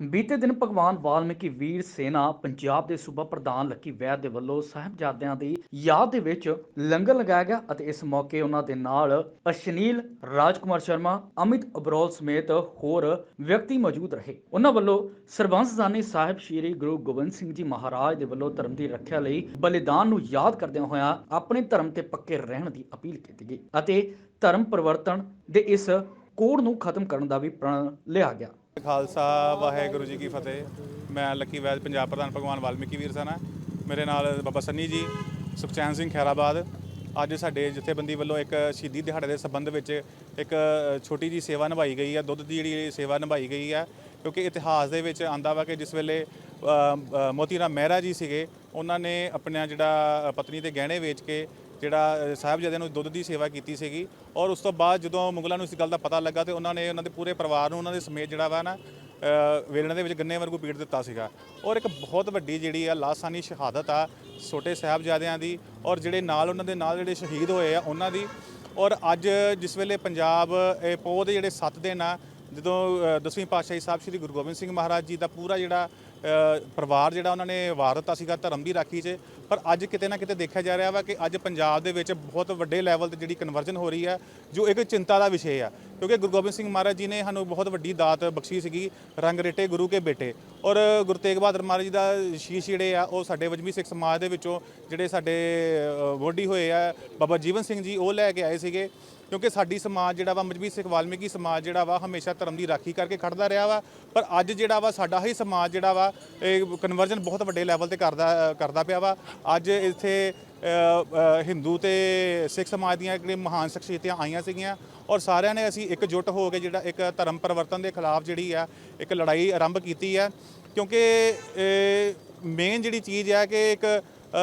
ਬੀਤੇ ਦਿਨ ਭਗਵਾਨ ਵਾਲਮੀਕੀ ਵੀਰ ਸੇਨਾ ਪੰਜਾਬ ਦੇ ਸੂਬਾ ਪ੍ਰਧਾਨ ਲੱਕੀ ਵੈਦ ਦੇ ਵੱਲੋਂ ਸਾਹਿਬਜ਼ਾਦਿਆਂ ਦੀ ਯਾਦ ਦੇ ਵਿੱਚ ਲੰਗਰ ਲਗਾਇਆ ਗਿਆ ਅਤੇ ਇਸ ਮੌਕੇ ਉਹਨਾਂ ਦੇ ਨਾਲ ਅਸ਼ਨੀਲ ਰਾਜਕੁਮਾਰ ਸ਼ਰਮਾ, ਅਮਿਤ ਅਬਰੋਲ ਸਮੇਤ ਹੋਰ ਵਿਅਕਤੀ ਮੌਜੂਦ ਰਹੇ। ਉਹਨਾਂ ਵੱਲੋਂ ਸਰਬੰਸਦਾਨੀ ਸਾਹਿਬ ਸ੍ਰੀ ਗੁਰੂ ਗੋਬਿੰਦ ਸਿੰਘ ਜੀ ਮਹਾਰਾਜ ਦੇ ਵੱਲੋਂ ਧਰਮ ਦੀ ਰੱਖਿਆ ਲਈ ਬਲੀਦਾਨ ਨੂੰ ਯਾਦ ਕਰਦਿਆਂ ਹੋਇਆਂ ਆਪਣੇ ਧਰਮ ਤੇ ਪੱਕੇ ਰਹਿਣ ਦੀ ਅਪੀਲ ਕੀਤੀ ਗਈ ਅਤੇ ਧਰਮ ਪਰਿਵਰਤਨ ਦੇ ਇਸ ਕੋੜ ਨੂੰ ਖਤਮ ਕਰਨ ਦਾ ਵੀ ਪ੍ਰਣ ਲਿਆ ਗਿਆ। ਖਾਲਸਾ, ਵਾਹਿਗੁਰੂ ਜੀ ਕੀ ਫਤਿਹ। ਮੈਂ ਲੱਕੀ ਵੈਦ, ਪੰਜਾਬ ਪ੍ਰਧਾਨ ਭਗਵਾਨ ਵਾਲਮੀਕੀ ਵੀਰ ਸਨਾ। ਮੇਰੇ ਨਾਲ ਬਾਬਾ ਸੰਨੀ ਜੀ, ਸੁਖਚੈਨ ਸਿੰਘ ਖੈਰਾਬਾਦ। ਅੱਜ ਸਾਡੇ ਜਥੇਬੰਦੀ ਵੱਲੋਂ ਇੱਕ ਸ਼ਹੀਦੀ ਦਿਹਾੜੇ ਦੇ ਸੰਬੰਧ ਵਿੱਚ ਇੱਕ ਛੋਟੀ ਜੀ ਸੇਵਾ ਨਿਭਾਈ ਗਈ ਹੈ। ਦੁੱਧ ਦੀ ਜਿਹੜੀ ਸੇਵਾ ਨਿਭਾਈ ਗਈ ਹੈ, ਕਿਉਂਕਿ ਇਤਿਹਾਸ ਦੇ ਵਿੱਚ ਆਂਦਾ ਵਾ ਕਿ ਜਿਸ ਵੇਲੇ ਮੋਤੀ ਰਾਮ ਮਹਿਰਾ ਜੀ ਸੀਗੇ, ਉਹਨਾਂ ਨੇ ਆਪਣਾ ਜਿਹੜਾ ਪਤਨੀ ਦੇ ਗਹਿਣੇ ਵੇਚ ਕੇ ਜਿਹੜਾ ਸਾਹਿਬਜ਼ਾਦਿਆਂ ਨੂੰ ਦੁੱਧ ਦੀ ਸੇਵਾ ਕੀਤੀ ਸੀਗੀ ਔਰ ਉਸ ਤੋਂ ਬਾਅਦ ਜਦੋਂ ਮੁਗਲਾਂ ਨੂੰ ਇਸ ਗੱਲ ਦਾ ਪਤਾ ਲੱਗਾ ਤੇ ਉਹਨਾਂ ਨੇ ਉਹਨਾਂ ਦੇ ਪੂਰੇ ਪਰਿਵਾਰ ਨੂੰ ਉਹਨਾਂ ਦੇ ਸਮੇਤ ਜਿਹੜਾ ਵਾ ਨਾ ਵੇਲਣੇ ਦੇ ਵਿੱਚ ਗੰਨੇ ਵਾਂਗੂ ਪੀੜ ਦਿੱਤਾ ਸੀਗਾ। ਔਰ ਇੱਕ ਬਹੁਤ ਵੱਡੀ ਜਿਹੜੀ ਆ ਲਾਸਾਨੀ ਸ਼ਹਾਦਤ ਆ ਛੋਟੇ ਸਾਹਿਬਜ਼ਾਦਿਆਂ ਦੀ ਔਰ ਜਿਹੜੇ ਨਾਲ ਉਹਨਾਂ ਦੇ ਨਾਲ ਜਿਹੜੇ ਸ਼ਹੀਦ ਹੋਏ ਆ ਉਹਨਾਂ ਦੀ। ਔਰ ਅੱਜ ਜਿਸ ਵੇਲੇ ਪੰਜਾਬ, ਇਹ ਪੋਹ ਦੇ ਜਿਹੜੇ 7 ਦਿਨ ਆ, ਜਦੋਂ ਦਸਵੀਂ ਪਾਤਸ਼ਾਹੀ ਸਾਹਿਬ ਸ੍ਰੀ ਗੁਰੂ ਗੋਬਿੰਦ ਸਿੰਘ ਮਹਾਰਾਜ ਜੀ ਦਾ ਪੂਰਾ ਜਿਹੜਾ ਪਰਿਵਾਰ ਜਿਹੜਾ ਉਹਨਾਂ ਨੇ ਵਾਰ ਦਿੱਤਾ ਸੀਗਾ ਧਰਮ ਦੀ ਰਾਖੀ 'ਚ। ਪਰ ਅੱਜ ਕਿਤੇ ਨਾ ਕਿਤੇ ਦੇਖਿਆ ਜਾ ਰਿਹਾ ਵਾ ਕਿ ਅੱਜ ਪੰਜਾਬ ਦੇ ਵਿੱਚ ਬਹੁਤ ਵੱਡੇ ਲੈਵਲ ਤੇ ਜਿਹੜੀ ਕਨਵਰਜਨ ਹੋ ਰਹੀ ਹੈ ਜੋ ਇੱਕ ਚਿੰਤਾ ਦਾ ਵਿਸ਼ੇ ਆ। ਕਿਉਂਕਿ ਗੁਰੂ ਗੋਬਿੰਦ ਸਿੰਘ ਮਹਾਰਾਜ ਜੀ ਨੇ ਸਾਨੂੰ ਬਹੁਤ ਵੱਡੀ ਦਾਤ ਬਖਸ਼ੀ ਸੀਗੀ ਰੰਗ ਰੇਟੇ ਗੁਰੂ ਕੇ ਬੇਟੇ। ਔਰ ਗੁਰੂ ਤੇਗ ਬਹਾਦਰ ਮਹਾਰਾਜ ਜੀ ਦਾ ਸ਼ੀਸ਼ ਜਿਹੜੇ ਆ ਉਹ ਸਾਡੇ ਵਜਮੀ ਸਿੱਖ ਸਮਾਜ ਦੇ ਵਿੱਚੋਂ ਜਿਹੜੇ ਸਾਡੇ ਅ, ਵੋਢੀ ਹੋਏ ਆ ਬਾਬਾ ਜੀਵਨ ਸਿੰਘ ਜੀ ਉਹ ਲੈ ਕੇ ਆਏ ਸੀਗੇ। ਕਿਉਂਕਿ ਸਾਡੀ ਸਮਾਜ ਜਿਹੜਾ ਵਾ ਮਜਬੀ ਸਿੱਖ ਵਾਲਮੀਕੀ ਸਮਾਜ ਜਿਹੜਾ ਵਾ, ਹਮੇਸ਼ਾ ਧਰਮ ਦੀ ਰਾਖੀ ਕਰਕੇ ਖੜਦਾ ਰਿਹਾ ਵਾ। ਪਰ ਅੱਜ ਜਿਹੜਾ ਵਾ, ਸਾਡਾ ਹੀ ਸਮਾਜ ਜਿਹੜਾ ਵਾ, ਇਹ ਕਨਵਰਜਨ ਬਹੁਤ ਵੱਡੇ ਲੈਵਲ ਤੇ ਕਰਦਾ ਕਰਦਾ ਪਿਆ ਵਾ। ਅੱਜ ਇੱਥੇ ਹਿੰਦੂ ਤੇ ਸਿੱਖ ਸਮਾਜ ਦੀਆਂ ਜਿਹੜੀਆਂ ਮਹਾਨ ਸ਼ਖਸੀਅਤਾਂ ਆਈਆਂ ਸੀਗੀਆਂ ਔਰ ਸਾਰਿਆਂ ਨੇ ਅਸੀਂ ਇਕਜੁੱਟ ਹੋ ਕੇ ਜਿਹੜਾ ਇੱਕ ਧਰਮ ਪਰਿਵਰਤਨ ਦੇ ਖਿਲਾਫ ਜਿਹੜੀ ਆ, ਇੱਕ ਲੜਾਈ ਆਰੰਭ ਕੀਤੀ ਹੈ ਕਿਉਂਕਿ ਮੇਨ ਜਿਹੜੀ ਚੀਜ਼ ਹੈ ਕਿ ਇੱਕ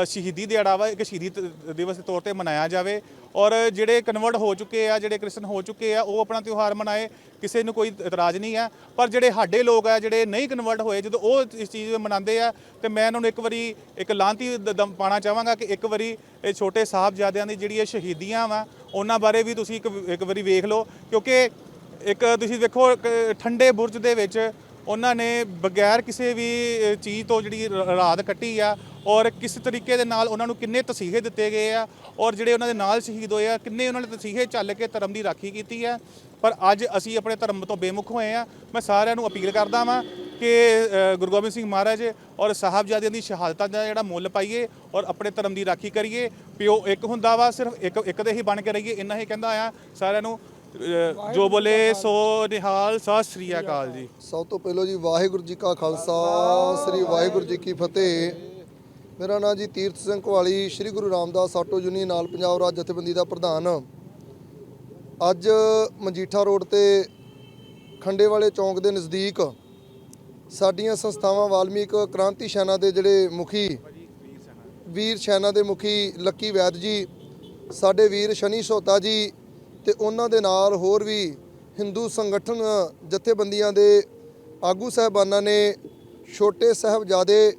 ਸ਼ਹੀਦੀ ਦਿਹਾੜਾ ਵਾ, ਇੱਕ ਸ਼ਹੀਦੀ ਤ- ਦਿਵਸ ਦੇ ਤੌਰ ਤੇ ਮਨਾਇਆ ਜਾਵੇ। ਔਰ ਜਿਹੜੇ ਕਨਵਰਟ ਹੋ ਚੁੱਕੇ ਆ, ਜਿਹੜੇ ਕ੍ਰਿਸਚਨ ਹੋ ਚੁੱਕੇ ਆ, ਉਹ ਆਪਣਾ ਤਿਉਹਾਰ ਮਨਾਏ, ਕਿਸੇ ਨੂੰ ਕੋਈ ਇਤਰਾਜ਼ ਨਹੀਂ ਆ। ਪਰ ਜਿਹੜੇ ਸਾਡੇ ਲੋਕ ਆ, ਜਿਹੜੇ ਨਹੀਂ ਕਨਵਰਟ ਹੋਏ, ਜਦੋਂ ਉਹ ਇਸ ਚੀਜ਼ ਮਨਾਉਂਦੇ ਆ, ਤੇ ਮੈਂ ਉਹਨਾਂ ਨੂੰ ਇੱਕ ਵਾਰੀ ਇੱਕ ਲਾਂਤੀ ਦ- ਦਮ ਪਾਣਾ ਚਾਹਾਂਗਾ ਕਿ ਇੱਕ ਵਾਰੀ ਇਹ ਛੋਟੇ ਸਾਹਿਬਜ਼ਾਦਿਆਂ ਦੀ ਜਿਹੜੀ ਇਹ ਸ਼ਹੀਦੀਆਂ ਵਾ, ਉਹਨਾਂ ਬਾਰੇ ਵੀ ਤੁਸੀਂ ਇੱਕ ਇੱਕ ਵਾਰੀ ਵੇਖ ਲਓ। ਕਿਉਂਕਿ ਇੱਕ ਤੁਸੀਂ ਵੇਖੋ ਠੰਡੇ ਬੁਰਜ ਦੇ ਵਿੱਚ ਉਹਨਾਂ ਨੇ ਬਗੈਰ ਕਿਸੇ ਵੀ ਚੀਜ਼ ਤੋਂ ਜਿਹੜੀ ਰਾਤ ਕੱਟੀ ਆ ਔਰ ਕਿਸ ਤਰੀਕੇ ਦੇ ਨਾਲ ਉਹਨਾਂ ਨੂੰ ਕਿੰਨੇ ਤਸੀਹੇ ਦਿੱਤੇ ਗਏ ਆ, ਔਰ ਜਿਹੜੇ ਉਹਨਾਂ ਦੇ ਨਾਲ ਸ਼ਹੀਦ ਹੋਏ ਆ, ਕਿੰਨੇ ਉਹਨਾਂ ਨੇ ਤਸੀਹੇ ਚੱਲ ਕੇ ਧਰਮ ਦੀ ਰਾਖੀ ਕੀਤੀ ਆ। ਪਰ ਅੱਜ ਅਸੀਂ ਆਪਣੇ ਧਰਮ ਤੋਂ ਬੇਮੁਖ ਹੋਏ ਆ। ਮੈਂ ਸਾਰਿਆਂ ਨੂੰ ਅਪੀਲ ਕਰਦਾ ਵਾਂ ਕਿ ਗੁਰੂ ਗੋਬਿੰਦ ਸਿੰਘ ਮਹਾਰਾਜ ਔਰ ਸਾਹਿਬਜ਼ਾਦਿਆਂ ਦੀ ਸ਼ਹਾਦਤਾਂ ਦਾ ਜਿਹੜਾ ਮੁੱਲ ਪਾਈਏ ਔਰ ਆਪਣੇ ਧਰਮ ਦੀ ਰਾਖੀ ਕਰੀਏ। ਪਿਓ ਇੱਕ ਹੁੰਦਾ ਵਾ, ਸਿਰਫ ਇੱਕ ਇੱਕ ਦੇ ਹੀ ਬਣ ਕੇ ਰਹੀਏ, ਇੰਨਾ ਹੀ ਕਹਿੰਦਾ ਆ। ਸਾਰਿਆਂ ਨੂੰ ਜੋ ਬੋਲੇ ਸੋ ਨਿਹਾਲ, ਸਤਿ ਸ੍ਰੀ ਅਕਾਲ ਜੀ। ਸਭ ਤੋਂ ਪਹਿਲਾਂ ਜੀ ਵਾਹਿਗੁਰੂ ਜੀ ਕਾ ਖਾਲਸਾ, ਸ੍ਰੀ ਵਾਹਿਗੁਰੂ ਜੀ ਕੀ ਫਤਿਹ। ਮੇਰਾ ਨਾਮ G Tirath Singh Kuhali Sri Guru Ramdas auto union, ਨਾਲ ਪੰਜਾਬ ਰਾਜ ਜਥੇਬੰਦੀ ਦਾ ਪ੍ਰਧਾਨ। ਅੱਜ ਮਜੀਠਾ ਰੋਡ ਤੇ ਖੰਡੇ ਵਾਲੇ ਚੌਂਕ ਦੇ ਨਜ਼ਦੀਕ ਸਾਡੀਆਂ ਸੰਸਥਾਵਾਂ ਵਾਲਮੀਕ ਕ੍ਰਾਂਤੀ ਸੈਨਾ ਦੇ ਜਿਹੜੇ ਮੁਖੀ, ਵੀਰ ਸੈਨਾ ਦੇ ਮੁਖੀ ਲੱਕੀ ਵੈਦ ਜੀ, ਸਾਡੇ ਵੀਰ ਸ਼ਨੀ ਸੋਤਾ ਜੀ ਤੇ ਉਹਨਾਂ ਦੇ ਨਾਲ ਹੋਰ ਵੀ ਹਿੰਦੂ ਸੰਗਠਨ ਜਥੇਬੰਦੀਆਂ ਦੇ ਆਗੂ ਸਾਹਿਬਾਨਾਂ ਨੇ, ਛੋਟੇ ਸਾਹਿਬਜ਼ਾਦੇ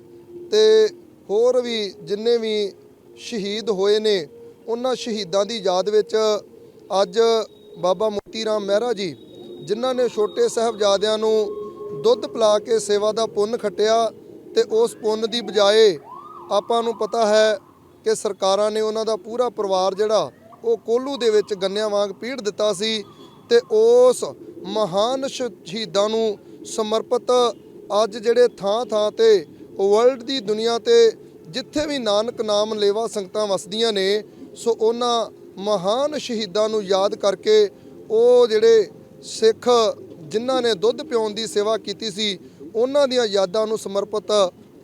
ਤੇ ਹੋਰ ਵੀ ਜਿੰਨੇ ਵੀ ਸ਼ਹੀਦ ਹੋਏ ਨੇ, ਉਹਨਾਂ ਸ਼ਹੀਦਾਂ ਦੀ ਯਾਦ ਵਿੱਚ ਅੱਜ ਬਾਬਾ ਮੋਤੀ ਰਾਮ ਮਹਿਰਾ ਜੀ, ਜਿਨ੍ਹਾਂ ਨੇ ਛੋਟੇ ਸਾਹਿਬਜ਼ਾਦਿਆਂ ਨੂੰ ਦੁੱਧ ਪਿਲਾ ਕੇ ਸੇਵਾ ਦਾ ਪੁੰਨ ਖੱਟਿਆ ਤੇ ਉਸ ਪੁੰਨ ਦੀ ਬਜਾਏ ਆਪਾਂ ਨੂੰ ਪਤਾ ਹੈ ਕਿ ਸਰਕਾਰਾਂ ਨੇ ਉਹਨਾਂ ਦਾ ਪੂਰਾ ਪਰਿਵਾਰ ਜਿਹੜਾ, ਉਹ ਕੋਲੂ ਦੇ ਵਿੱਚ ਗੰਨਿਆਂ ਵਾਂਗ ਪੀੜ ਦਿੱਤਾ ਸੀ ਤੇ ਉਸ ਮਹਾਨ ਸ਼- ਸ਼ਹੀਦਾਂ ਨੂੰ ਸਮਰਪਿਤ ਅੱਜ ਜਿਹੜੇ ਥਾਂ ਥਾਂ ਤੇ ਵਰਲਡ ਦੀ ਦੁਨੀਆ ਤੇ ਜਿੱਥੇ ਵੀ ਨਾਨਕ ਨਾਮ ਲੇਵਾ ਸੰਗਤਾਂ ਵਸਦੀਆਂ ਨੇ, ਸੋ ਉਹਨਾਂ ਮਹਾਨ ਸ਼ਹੀਦਾਂ ਨੂੰ ਯਾਦ ਕਰਕੇ ਉਹ ਜਿਹੜੇ ਸਿੱਖ ਜਿਨ੍ਹਾਂ ਨੇ ਦੁੱਧ ਪਿਉਣ ਦੀ ਸੇਵਾ ਕੀਤੀ ਸੀ, ਉਹਨਾਂ ਦੀਆਂ ਯਾਦਾਂ ਨੂੰ ਸਮਰਪਿਤ,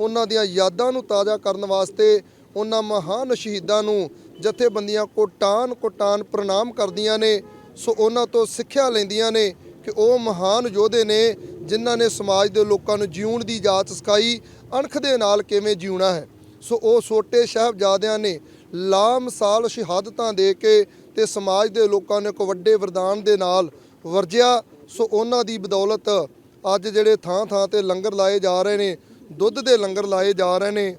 ਉਹਨਾਂ ਦੀਆਂ ਯਾਦਾਂ ਨੂੰ ਤਾਜ਼ਾ ਕਰਨ ਵਾਸਤੇ ਉਹਨਾਂ ਮਹਾਨ ਸ਼ਹੀਦਾਂ ਨੂੰ ਜਥੇਬੰਦੀਆਂ ਕੋਟਾਨ ਕੋਟਾਨ ਪ੍ਰਣਾਮ ਕਰਦੀਆਂ ਨੇ, ਸੋ ਉਹਨਾਂ ਤੋਂ ਸਿੱਖਿਆ ਲੈਂਦੀਆਂ ਨੇ ਕਿ ਉਹ ਮਹਾਨ ਯੋਧੇ ਨੇ ਜਿਨ੍ਹਾਂ ਨੇ ਸਮਾਜ ਦੇ ਲੋਕਾਂ ਨੂੰ ਜਿਉਣ ਦੀ ਜਾਚ ਸਿਖਾਈ, ਅਣਖ ਦੇ ਨਾਲ ਕਿਵੇਂ ਜਿਉਣਾ ਹੈ? ਸੋ ਉਹ ਛੋਟੇ ਸਾਹਿਬਜ਼ਾਦਿਆਂ ਨੇ ਲਾਮਸਾਲ ਸ਼ਹਾਦਤਾਂ ਦੇ ਕੇ ਤੇ ਸਮਾਜ ਦੇ ਲੋਕਾਂ ਨੇ ਇੱਕ ਵੱਡੇ ਵਰਦਾਨ ਦੇ ਨਾਲ ਵਰਜਿਆ। ਸੋ ਉਹਨਾਂ ਦੀ ਬਦੌਲਤ ਅੱਜ ਜਿਹੜੇ ਥਾਂ ਥਾਂ ਤੇ ਲੰਗਰ ਲਾਏ ਜਾ ਰਹੇ ਨੇ, ਦੁੱਧ ਦੇ ਲੰਗਰ ਲਾਏ ਜਾ ਰਹੇ ਨੇ,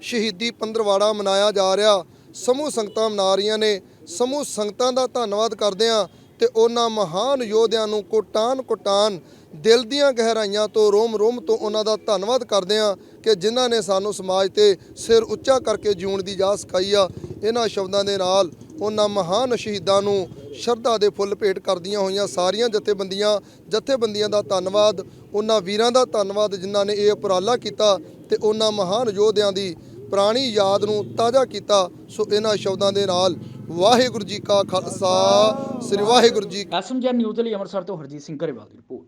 ਸ਼ਹੀਦੀ ਪੰਦਰਵਾੜਾ ਮਨਾਇਆ ਜਾ ਰਿਹਾ। ਸਮੂਹ ਸੰਗਤਾਂ ਮਨਾ ਰਹੀਆਂ ਨੇ। ਸਮੂਹ ਸੰਗਤਾਂ ਦਾ ਧੰਨਵਾਦ ਕਰਦੇ ਹਾਂ। ਤੇ ਉਹਨਾਂ ਮਹਾਨ ਯੋਧਿਆਂ ਨੂੰ ਕੋਟਾਨ ਕੋਟਾਨ ਦਿਲ ਦੀਆਂ ਗਹਿਰਾਈਆਂ ਤੋਂ ਰੋਮ ਰੋਮ ਤੋਂ ਉਹਨਾਂ ਦਾ ਧੰਨਵਾਦ ਕਰਦੇ ਹਾਂ ਕਿ ਜਿਨ੍ਹਾਂ ਨੇ ਸਾਨੂੰ ਸਮਾਜ ਤੇ ਸਿਰ ਉੱਚਾ ਕਰਕੇ ਜਿਉਣ ਦੀ ਜਾਚ ਸਿਖਾਈ ਆ। ਇਹਨਾਂ ਸ਼ਬਦਾਂ ਦੇ ਨਾਲ ਉਹਨਾਂ ਮਹਾਨ ਸ਼ਹੀਦਾਂ ਨੂੰ ਸ਼ਰਧਾ ਦੇ ਫੁੱਲ ਭੇਟ ਕਰਦੀਆਂ ਹੋਈਆਂ ਸਾਰੀਆਂ ਜਥੇਬੰਦੀਆਂ ਜਥੇਬੰਦੀਆਂ ਦਾ ਧੰਨਵਾਦ, ਉਹਨਾਂ ਵੀਰਾਂ ਦਾ ਧੰਨਵਾਦ ਜਿਨ੍ਹਾਂ ਨੇ ਇਹ ਉਪਰਾਲਾ ਕੀਤਾ ਤੇ ਉਹਨਾਂ ਮਹਾਨ ਯੋਧਿਆਂ ਦੀ ਪੁਰਾਣੀ ਯਾਦ ਨੂੰ ਤਾਜ਼ਾ ਕੀਤਾ। ਸੋ ਇਹਨਾਂ ਸ਼ਬਦਾਂ ਦੇ ਨਾਲ ਵਾਹਿਗੁਰੂ ਜੀ ਕਾ ਖਾਲਸਾ, ਸ੍ਰੀ ਵਾਹਿਗੁਰੂ ਜੀ ਐਸਐਮਜੀ ਨਿਊਜ਼ ਲਈ ਅੰਮ੍ਰਿਤਸਰ ਤੋਂ ਹਰਜੀਤ ਸਿੰਘ ਗਰੇਵਾਲ ਦੀ ਰਿਪੋਰਟ।